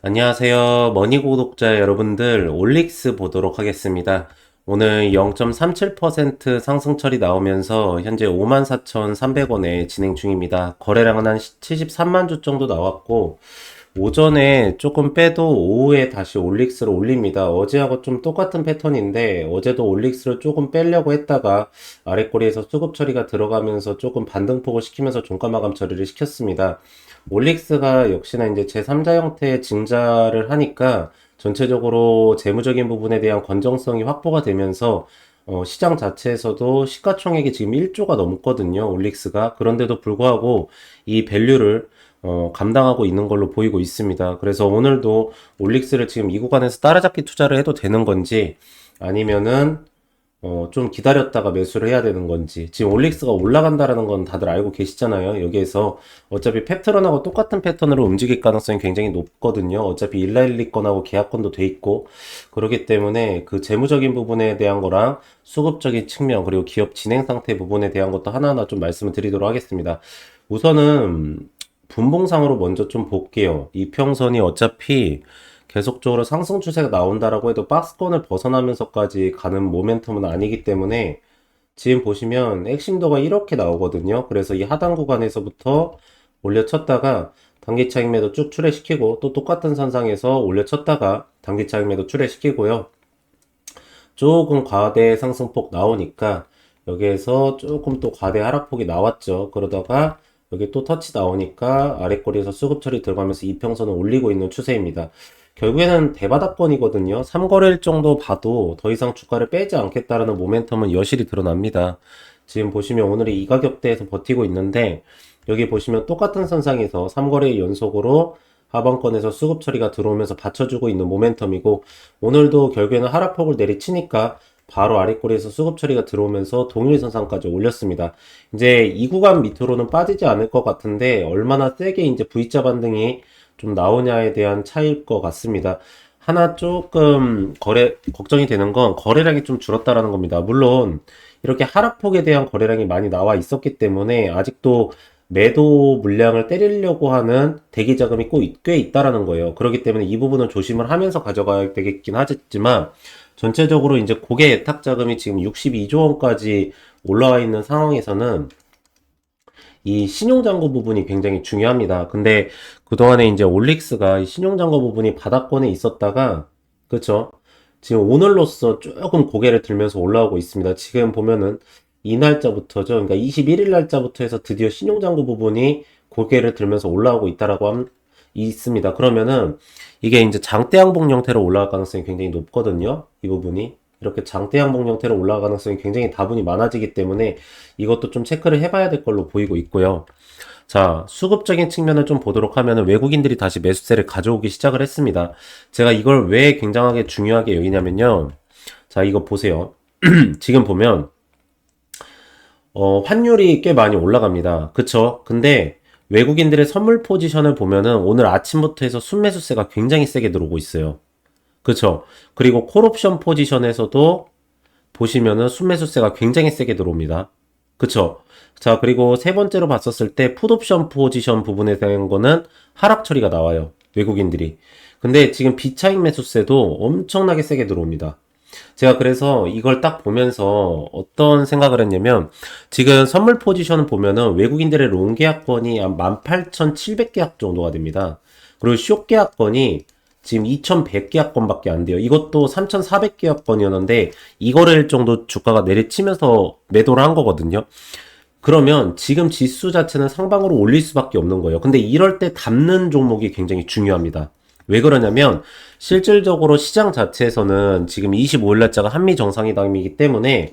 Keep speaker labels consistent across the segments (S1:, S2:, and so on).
S1: 안녕하세요. 머니 구독자 여러분들, 올릭스 보도록 하겠습니다. 오늘 0.37% 상승철이 나오면서 현재 54,300원에 진행 중입니다. 거래량은 한 73만 주 정도 나왔고, 오전에 조금 빼도 오후에 다시 올릭스를 올립니다. 어제하고 좀 똑같은 패턴인데, 어제도 올릭스를 조금 빼려고 했다가 아랫꼬리에서 수급 처리가 들어가면서 조금 반등폭을 시키면서 종가 마감 처리를 시켰습니다. 올릭스가 역시나 이제 제3자 형태의 증자를 하니까 전체적으로 재무적인 부분에 대한 건정성이 확보가 되면서 어, 시장 자체에서도 시가총액이 지금 1조가 넘거든요. 올릭스가. 그런데도 불구하고 이 밸류를 어, 감당하고 있는 걸로 보이고 있습니다. 그래서 오늘도 올릭스를 지금 이 구간에서 따라잡기 투자를 해도 되는 건지 아니면은 어, 좀 기다렸다가 매수를 해야 되는 건지. 지금 올릭스가 올라간다라는 건 다들 알고 계시잖아요. 여기에서 어차피 패트런하고 똑같은 패턴으로 움직일 가능성이 굉장히 높거든요. 어차피 일라일리건하고 계약건도 돼 있고. 그렇기 때문에 그 재무적인 부분에 대한 거랑 수급적인 측면, 그리고 기업 진행 상태 부분에 대한 것도 하나하나 좀 말씀을 드리도록 하겠습니다. 우선은 분봉상으로 먼저 좀 볼게요. 이평선이 어차피 계속적으로 상승 추세가 나온다라고 해도 박스권을 벗어나면서까지 가는 모멘텀은 아니기 때문에 지금 보시면 핵심도가 이렇게 나오거든요. 그래서 이 하단 구간에서부터 올려쳤다가 단기 차익 매도 쭉 출회시키고 또 똑같은 선상에서 올려쳤다가 단기 차익 매도 출회시키고요. 조금 과대 상승폭 나오니까 여기에서 조금 또 과대 하락폭이 나왔죠. 그러다가 여기 또 터치 나오니까 아래 꼬리에서 수급 처리 들어가면서 이평선을 올리고 있는 추세입니다. 결국에는 대바닥권이거든요. 3거래일 정도 봐도 더 이상 주가를 빼지 않겠다라는 모멘텀은 여실히 드러납니다. 지금 보시면 오늘이 이 가격대에서 버티고 있는데 여기 보시면 똑같은 선상에서 3거래일 연속으로 하방권에서 수급 처리가 들어오면서 받쳐주고 있는 모멘텀이고 오늘도 결국에는 하락폭을 내리치니까 바로 아래꼬리에서 수급 처리가 들어오면서 동일 선상까지 올렸습니다. 이제 이 구간 밑으로는 빠지지 않을 것 같은데 얼마나 세게 이제 V자 반등이 좀 나오냐에 대한 차이일 것 같습니다. 하나 조금 거래 걱정이 되는 건 거래량이 좀 줄었다라는 겁니다. 물론 이렇게 하락폭에 대한 거래량이 많이 나와 있었기 때문에 아직도 매도 물량을 때리려고 하는 대기 자금이 꽤 있다라는 거예요. 그렇기 때문에 이 부분은 조심을 하면서 가져가야 되겠긴 하겠지만 전체적으로 이제 고객 예탁 자금이 지금 62조 원까지 올라와 있는 상황에서는 이 신용잔고 부분이 굉장히 중요합니다. 근데 그동안에 이제 올릭스가 신용잔고 부분이 바닥권에 있었다가, 그쵸? 지금 오늘로써 조금 고개를 들면서 올라오고 있습니다. 지금 보면은 이 날짜부터죠. 그러니까 21일 날짜부터 해서 드디어 신용잔고 부분이 고개를 들면서 올라오고 있다라고 함, 있습니다. 그러면은 이게 이제 장대 항복 형태로 올라갈 가능성이 굉장히 높거든요. 이 부분이. 이렇게 장대 항복 형태로 올라갈 가능성이 굉장히 다분히 많아지기 때문에 이것도 좀 체크를 해봐야 될 걸로 보이고 있고요. 자, 수급적인 측면을 좀 보도록 하면 외국인들이 다시 매수세를 가져오기 시작을 했습니다. 제가 이걸 왜 굉장하게 중요하게 여기냐면요. 자, 이거 보세요. 지금 보면 어, 환율이 꽤 많이 올라갑니다. 그쵸? 근데 외국인들의 선물 포지션을 보면은 오늘 아침부터 해서 순매수세가 굉장히 세게 들어오고 있어요. 그쵸? 그리고 콜옵션 포지션에서도 보시면은 순매수세가 굉장히 세게 들어옵니다. 그쵸? 자, 그리고 세 번째로 봤었을 때 풋옵션 포지션 부분에 대한 거는 하락 처리가 나와요. 외국인들이. 근데 지금 비차익 매수세도 엄청나게 세게 들어옵니다. 제가 그래서 이걸 딱 보면서 어떤 생각을 했냐면 지금 선물 포지션을 보면은 외국인들의 롱 계약권이 한 18,700계약 정도가 됩니다. 그리고 쇼 계약권이 지금 2,100계약권밖에 안 돼요. 이것도 3,400계약권이었는데 이거를 정도 주가가 내리치면서 매도를 한 거거든요. 그러면 지금 지수 자체는 상방으로 올릴 수밖에 없는 거예요. 근데 이럴 때 담는 종목이 굉장히 중요합니다. 왜 그러냐면 실질적으로 시장 자체에서는 지금 25일 날짜가 한미 정상회담이기 때문에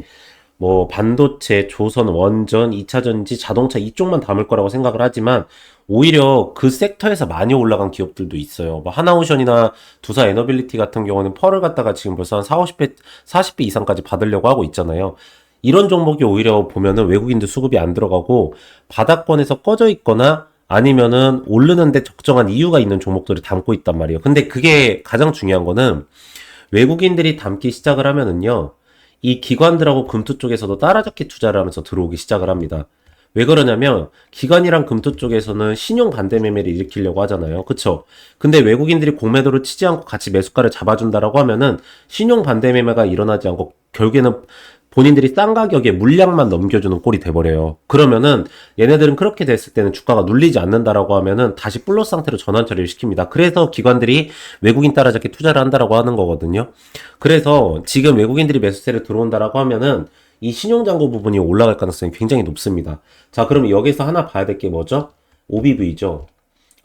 S1: 뭐 반도체, 조선, 원전, 2차전지, 자동차 이쪽만 담을 거라고 생각을 하지만 오히려 그 섹터에서 많이 올라간 기업들도 있어요. 뭐 하나오션이나 두사 에너빌리티 같은 경우는 펄을 갖다가 지금 벌써 한 4, 50배, 40배 이상까지 받으려고 하고 있잖아요. 이런 종목이 오히려 보면은 외국인들 수급이 안 들어가고 바닥권에서 꺼져 있거나 아니면은 오르는데 적정한 이유가 있는 종목들을 담고 있단 말이에요. 근데 그게 가장 중요한 거는 외국인들이 담기 시작을 하면은요. 이 기관들하고 금투 쪽에서도 따라잡기 투자를 하면서 들어오기 시작을 합니다. 왜 그러냐면 기관이랑 금토 쪽에서는 신용 반대 매매를 일으키려고 하잖아요. 그쵸? 근데 외국인들이 공매도를 치지 않고 같이 매수가를 잡아준다라고 하면은 신용 반대 매매가 일어나지 않고 결국에는 본인들이 싼 가격에 물량만 넘겨주는 꼴이 돼버려요. 그러면은 얘네들은 그렇게 됐을 때는 주가가 눌리지 않는다라고 하면은 다시 플러스 상태로 전환 처리를 시킵니다. 그래서 기관들이 외국인 따라잡기 투자를 한다라고 하는 거거든요. 그래서 지금 외국인들이 매수세를 들어온다라고 하면은 이 신용장고 부분이 올라갈 가능성이 굉장히 높습니다. 자, 그럼 여기서 하나 봐야 될 게 뭐죠? OBV죠.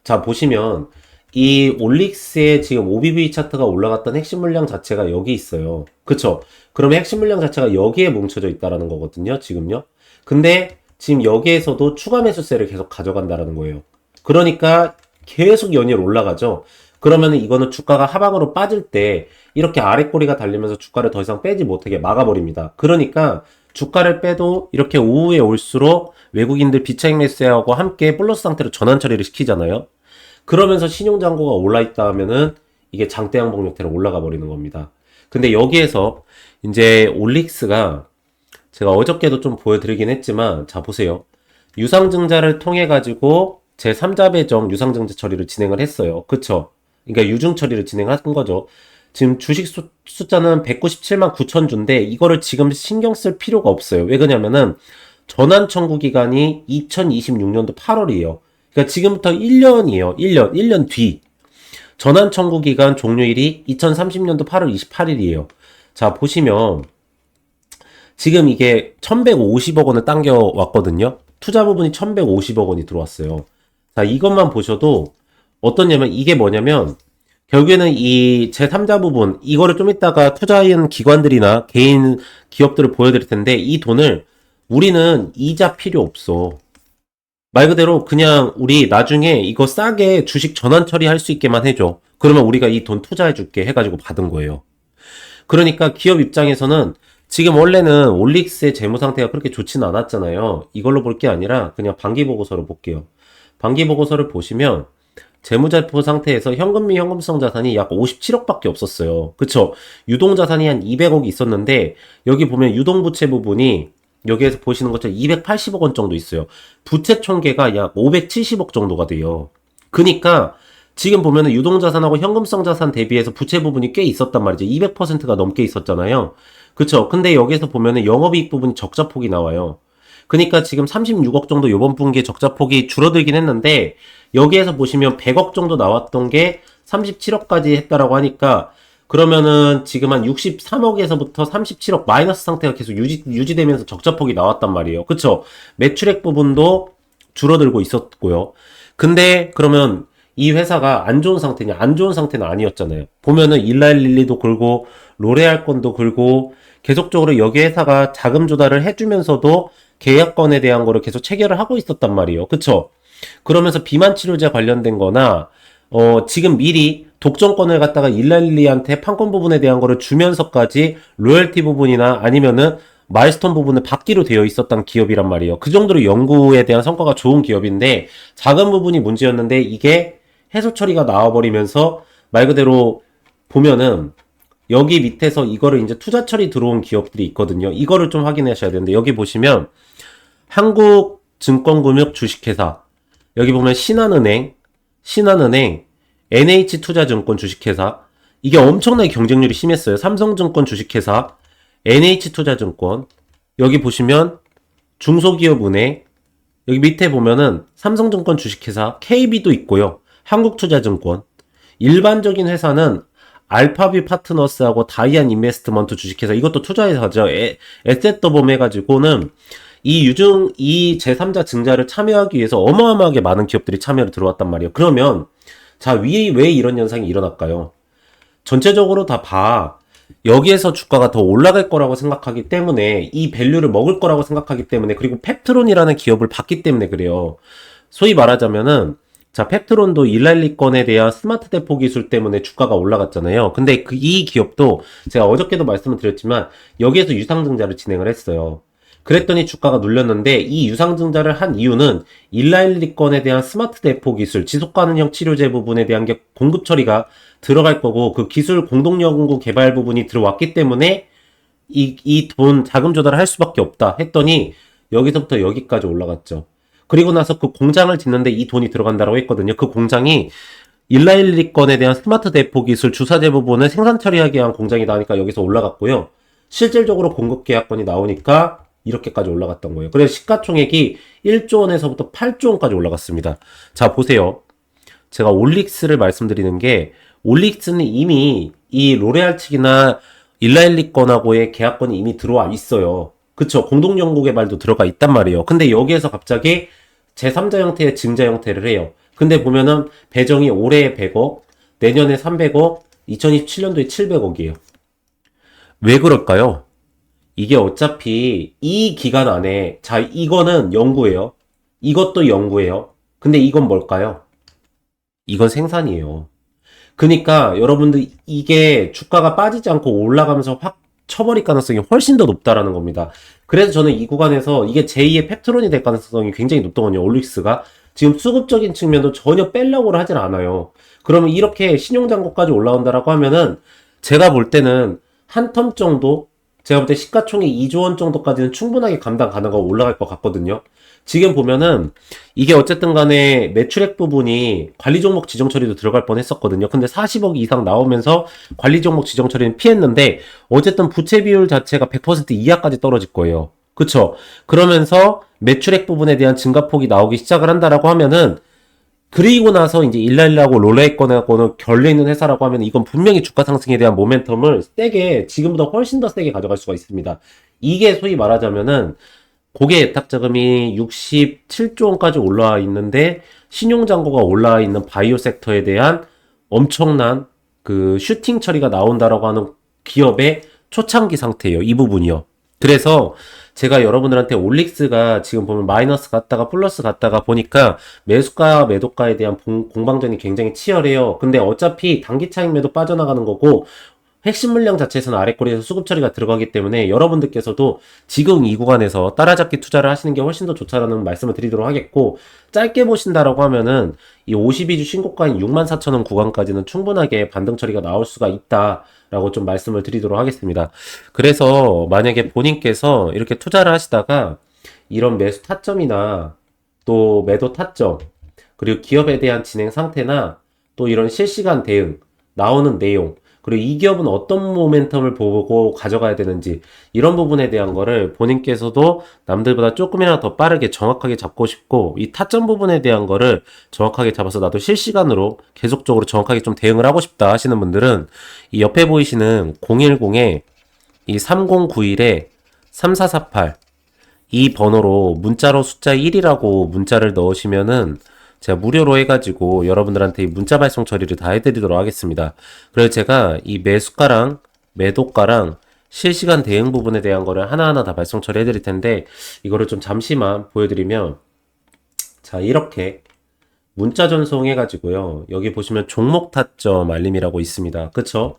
S1: 자, 보시면 이 올릭스의 지금 OBV 차트가 올라갔던 핵심 물량 자체가 여기 있어요. 그쵸? 그러면 핵심 물량 자체가 여기에 뭉쳐져 있다라는 거거든요. 지금요. 근데 지금 여기에서도 추가 매수세를 계속 가져간다라는 거예요. 그러니까 계속 연이어 올라가죠. 그러면 이거는 주가가 하방으로 빠질 때 이렇게 아래 꼬리가 달리면서 주가를 더 이상 빼지 못하게 막아버립니다. 그러니까 주가를 빼도 이렇게 오후에 올수록 외국인들 비차익 매수하고 함께 플러스 상태로 전환 처리를 시키잖아요. 그러면서 신용장고가 올라있다 하면은 이게 장대 양봉 형태로 올라가 버리는 겁니다. 근데 여기에서 이제 올릭스가 제가 어저께도 좀 보여드리긴 했지만 자 보세요. 유상증자를 통해 가지고 제 3자 배정 유상증자 처리를 진행을 했어요. 그쵸? 그러니까 유증 처리를 진행한 거죠. 지금 주식 수, 숫자는 197만 9천 주인데 이거를 지금 신경 쓸 필요가 없어요. 왜 그러냐면은 전환 청구 기간이 2026년도 8월이에요. 그러니까 지금부터 1년이에요. 1년, 1년 뒤. 전환 청구 기간 종료일이 2030년도 8월 28일이에요. 자, 보시면 지금 이게 1150억 원을 당겨 왔거든요. 투자 부분이 1150억 원이 들어왔어요. 자, 이것만 보셔도 어떠냐면 이게 뭐냐면 결국에는 이 제3자 부분 이거를 좀 이따가 투자인 기관들이나 개인 기업들을 보여드릴 텐데 이 돈을 우리는 이자 필요 없어. 말 그대로 그냥 우리 나중에 이거 싸게 주식 전환 처리할 수 있게만 해줘. 그러면 우리가 이 돈 투자해 줄게 해가지고 받은 거예요. 그러니까 기업 입장에서는 지금 원래는 올릭스의 재무 상태가 그렇게 좋지는 않았잖아요. 이걸로 볼 게 아니라 그냥 반기 보고서를 볼게요. 반기 보고서를 보시면 재무제표 상태에서 현금 및 현금성 자산이 약 57억밖에 없었어요. 그쵸? 유동 자산이 한 200억이 있었는데 여기 보면 유동 부채 부분이 여기에서 보시는 것처럼 280억 원 정도 있어요. 부채 총계가 약 570억 정도가 돼요. 그니까 지금 보면은 유동자산하고 현금성 자산 대비해서 부채 부분이 꽤 있었단 말이죠. 200%가 넘게 있었잖아요. 그쵸? 근데 여기에서 보면은 영업이익 부분이 적자폭이 나와요. 그니까 지금 36억 정도 요번 분기에 적자폭이 줄어들긴 했는데 여기에서 보시면 100억 정도 나왔던 게 37억까지 했다라고 하니까 그러면은 지금 한 63억에서부터 37억 마이너스 상태가 계속 유지, 유지되면서 적자폭이 나왔단 말이에요. 그쵸? 매출액 부분도 줄어들고 있었고요. 근데 그러면 이 회사가 안 좋은 상태냐? 안 좋은 상태는 아니었잖아요. 보면은 일라일 릴리도 긁고 로레알 건도 긁고 계속적으로 여기 회사가 자금 조달을 해주면서도 계약건에 대한 거를 계속 체결을 하고 있었단 말이에요. 그쵸? 그러면서 비만 치료제 관련된 거나 어, 지금 미리 독점권을 갖다가 일랄리한테 판권 부분에 대한 거를 주면서까지 로열티 부분이나 아니면은 마일스톤 부분을 받기로 되어 있었던 기업이란 말이에요. 그 정도로 연구에 대한 성과가 좋은 기업인데 작은 부분이 문제였는데 이게 해소 처리가 나와버리면서 말 그대로 보면은 여기 밑에서 이거를 이제 투자 처리 들어온 기업들이 있거든요. 이거를 좀 확인하셔야 되는데 여기 보시면 한국 증권금융 주식회사 여기 보면 신한은행 신한은행, NH투자증권 주식회사, 이게 엄청나게 경쟁률이 심했어요. 삼성증권 주식회사, NH투자증권, 여기 보시면 중소기업은행, 여기 밑에 보면은 삼성증권 주식회사, KB도 있고요. 한국투자증권. 일반적인 회사는 알파비 파트너스하고 다이안 인베스트먼트 주식회사, 이것도 투자회사죠. 에셋더범 해가지고는 이 유증, 이 제3자 증자를 참여하기 위해서 어마어마하게 많은 기업들이 참여를 들어왔단 말이에요. 그러면, 자, 위에 왜 이런 현상이 일어날까요? 전체적으로 다 봐. 여기에서 주가가 더 올라갈 거라고 생각하기 때문에, 이 밸류를 먹을 거라고 생각하기 때문에, 그리고 펩트론이라는 기업을 봤기 때문에 그래요. 소위 말하자면은, 자, 펩트론도 일랄리건에 대한 스마트 대포 기술 때문에 주가가 올라갔잖아요. 근데 그, 이 기업도 제가 어저께도 말씀을 드렸지만, 여기에서 유상증자를 진행을 했어요. 그랬더니 주가가 눌렸는데 이 유상증자를 한 이유는 일라일리건에 대한 스마트 대포 기술, 지속 가능형 치료제 부분에 대한 게 공급 처리가 들어갈 거고 그 기술 공동연구 개발 부분이 들어왔기 때문에 이 이 돈 자금 조달을 할 수밖에 없다 했더니 여기서부터 여기까지 올라갔죠. 그리고 나서 그 공장을 짓는데 이 돈이 들어간다고 했거든요. 그 공장이 일라일리 건에 대한 스마트 대포 기술 주사제 부분을 생산 처리하기 위한 공장이 나니까 여기서 올라갔고요. 실질적으로 공급 계약건이 나오니까 이렇게까지 올라갔던 거예요. 그래서 시가총액이 1조 원에서부터 8조 원까지 올라갔습니다. 자, 보세요. 제가 올릭스를 말씀드리는 게 올릭스는 이미 이 로레알 측이나 일라일리 건하고의 계약건이 이미 들어와 있어요. 그쵸. 공동연구개발도 들어가 있단 말이에요. 근데 여기에서 갑자기 제3자 형태의 증자 형태를 해요. 근데 보면은 배정이 올해에 100억, 내년에 300억, 2027년도에 700억이에요. 왜 그럴까요? 이게 어차피 이 기간 안에, 자, 이거는 연구예요. 이것도 연구예요. 근데 이건 뭘까요? 이건 생산이에요. 그니까 여러분들 이게 주가가 빠지지 않고 올라가면서 확 쳐버릴 가능성이 훨씬 더 높다라는 겁니다. 그래서 저는 이 구간에서 이게 제2의 펩트론이 될 가능성이 굉장히 높더군요. 올릭스가. 지금 수급적인 측면도 전혀 뺄려고 하진 않아요. 그러면 이렇게 신용장고까지 올라온다라고 하면은 제가 볼 때는 한 텀 정도 제가 볼 때 시가총액 2조 원 정도까지는 충분하게 감당 가능하고 올라갈 것 같거든요. 지금 보면은 이게 어쨌든 간에 매출액 부분이 관리 종목 지정 처리도 들어갈 뻔 했었거든요. 근데 40억 이상 나오면서 관리 종목 지정 처리는 피했는데 어쨌든 부채 비율 자체가 100% 이하까지 떨어질 거예요. 그쵸? 그러면서 매출액 부분에 대한 증가폭이 나오기 시작을 한다라고 하면은 그리고 나서 이제 일라일라고 롤레이건하고는 결례 있는 회사라고 하면 이건 분명히 주가 상승에 대한 모멘텀을 세게 지금보다 훨씬 더 세게 가져갈 수가 있습니다. 이게 소위 말하자면은 고객 예탁 자금이 67조 원까지 올라와 있는데 신용 잔고가 올라와 있는 바이오 섹터에 대한 엄청난 그 슈팅 처리가 나온다라고 하는 기업의 초창기 상태예요. 이 부분이요. 그래서 제가 여러분들한테 올릭스가 지금 보면 마이너스 갔다가 플러스 갔다가 보니까 매수가 매도가에 대한 공- 공방전이 굉장히 치열해요. 근데 어차피 단기 차익 매도 빠져나가는 거고 핵심 물량 자체에서는 아래 꼬리에서 수급 처리가 들어가기 때문에 여러분들께서도 지금 이 구간에서 따라잡기 투자를 하시는 게 훨씬 더 좋다라는 말씀을 드리도록 하겠고 짧게 보신다라고 하면은 이 52주 신고가인 64,000원 구간까지는 충분하게 반등 처리가 나올 수가 있다라고 좀 말씀을 드리도록 하겠습니다. 그래서 만약에 본인께서 이렇게 투자를 하시다가 이런 매수 타점이나 또 매도 타점 그리고 기업에 대한 진행 상태나 또 이런 실시간 대응 나오는 내용 그리고 이 기업은 어떤 모멘텀을 보고 가져가야 되는지 이런 부분에 대한 거를 본인께서도 남들보다 조금이라도 더 빠르게 정확하게 잡고 싶고 이 타점 부분에 대한 거를 정확하게 잡아서 나도 실시간으로 계속적으로 정확하게 좀 대응을 하고 싶다 하시는 분들은 이 옆에 보이시는 010에 이 3091에 3448 이 번호로 문자로 숫자 1이라고 문자를 넣으시면은 제가 무료로 해가지고 여러분들한테 이 문자 발송 처리를 다 해드리도록 하겠습니다. 그래서 제가 이 매수가랑 매도가랑 실시간 대응 부분에 대한 거를 하나하나 다 발송 처리해 드릴 텐데 이거를 좀 잠시만 보여드리면 자 이렇게 문자 전송해 가지고요. 여기 보시면 종목 타점 알림이라고 있습니다. 그쵸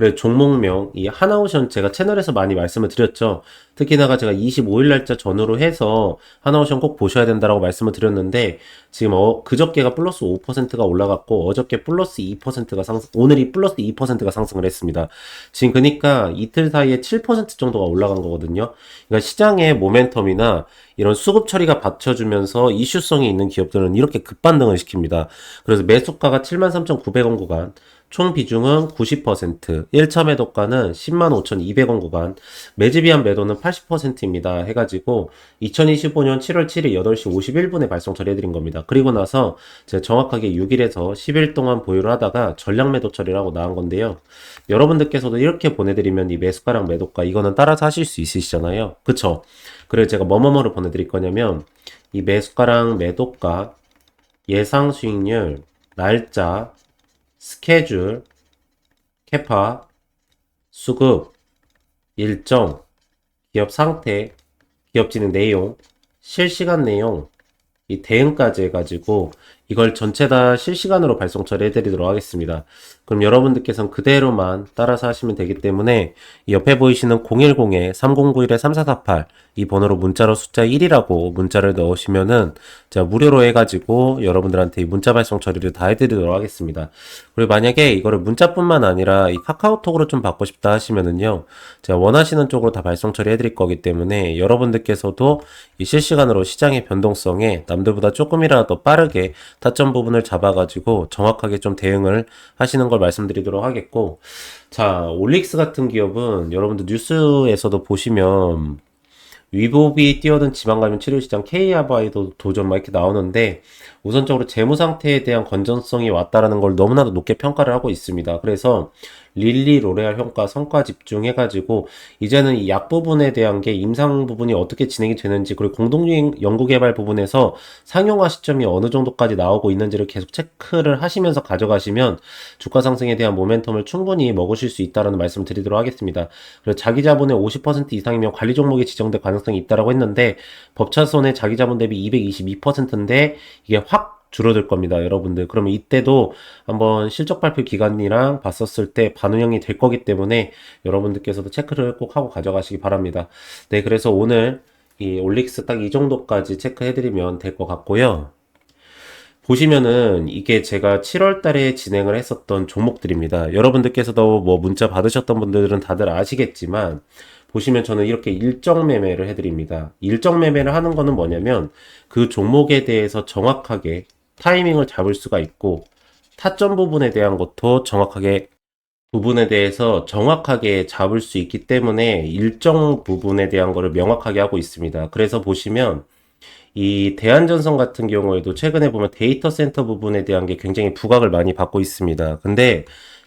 S1: 그래 종목명. 이 하나오션 제가 채널에서 많이 말씀을 드렸죠. 특히나가 제가 25일 날짜 전후로 해서 하나오션 꼭 보셔야 된다라고 말씀을 드렸는데 지금 어, 그저께가 플러스 5%가 올라갔고 어저께 플러스 2%가 상승 오늘이 플러스 2%가 상승을 했습니다. 지금 그러니까 이틀 사이에 7% 정도가 올라간 거거든요. 그러니까 시장의 모멘텀이나 이런 수급 처리가 받쳐주면서 이슈성이 있는 기업들은 이렇게 급반등을 시킵니다. 그래서 매수가가 73,900원 구간, 총 비중은 90%, 1차 매도가는 105,200원 구간, 매집이한 매도는 80%입니다. 해가지고 2025년 7월 7일 8시 51분에 발송 처리해드린 겁니다. 그리고 나서 제가 정확하게 6일에서 10일 동안 보유를 하다가 전량 매도 처리를 하고 나온 건데요. 여러분들께서도 이렇게 보내드리면 이 매수가랑 매도가 이거는 따라서 하실 수 있으시잖아요. 그쵸? 그래서 제가 뭐뭐뭐를 보내드릴 거냐면 이 매수가랑 매도가 예상 수익률, 날짜, 스케줄, 캐파, 수급, 일정, 기업 상태, 기업 진행 내용, 실시간 내용, 이 대응까지 해가지고 이걸 전체 다 실시간으로 발송 처리해드리도록 하겠습니다. 그럼 여러분들께서는 그대로만 따라서 하시면 되기 때문에 이 옆에 보이시는 010-3091-3448 이 번호로 문자로 숫자 1이라고 문자를 넣으시면은 제가 무료로 해가지고 여러분들한테 이 문자 발송 처리를 다 해드리도록 하겠습니다. 그리고 만약에 이거를 문자뿐만 아니라 이 카카오톡으로 좀 받고 싶다 하시면은요, 제가 원하시는 쪽으로 다 발송 처리해드릴 거기 때문에 여러분들께서도 이 실시간으로 시장의 변동성에 남들보다 조금이라도 더 빠르게 타점 부분을 잡아가지고 정확하게 좀 대응을 하시는 걸 말씀드리도록 하겠고, 자, 올릭스 같은 기업은 여러분들 뉴스에서도 보시면 위복이 뛰어든 지방감염 치료시장 K아바이도 도전 막 이렇게 나오는데 우선적으로 재무 상태에 대한 건전성이 왔다라는 걸 너무나도 높게 평가를 하고 있습니다. 그래서 릴리 로레알 평가 성과 집중해 가지고 이제는 이 약 부분에 대한 게 임상 부분이 어떻게 진행이 되는지 그리고 공동유행 연구 개발 부분에서 상용화 시점이 어느 정도까지 나오고 있는지를 계속 체크를 하시면서 가져가시면 주가 상승에 대한 모멘텀을 충분히 먹으실 수 있다라는 말씀 드리도록 하겠습니다. 그리고 자기 자본의 50% 이상이면 관리 종목이 지정될 가능성이 있다라고 했는데 법차손의 자기 자본 대비 222%인데 이게 확 줄어들 겁니다, 여러분들. 그러면 이때도 한번 실적 발표 기간이랑 봤었을 때 반응이 될 거기 때문에 여러분들께서도 체크를 꼭 하고 가져가시기 바랍니다. 네, 그래서 오늘 이 올릭스 딱 이 정도까지 체크해드리면 될 것 같고요. 보시면은 이게 제가 7월 달에 진행을 했었던 종목들입니다. 여러분들께서도 뭐 문자 받으셨던 분들은 다들 아시겠지만 보시면 저는 이렇게 일정 매매를 해드립니다. 일정 매매를 하는 거는 뭐냐면 그 종목에 대해서 정확하게 타이밍을 잡을 수가 있고 타점 부분에 대한 것도 정확하게 부분에 대해서 정확하게 잡을 수 있기 때문에 일정 부분에 대한 거를 명확하게 하고 있습니다. 그래서 보시면 이 대한전선 같은 경우에도 최근에 보면 데이터 센터 부분에 대한 게 굉장히 부각을 많이 받고 있습니다. 근데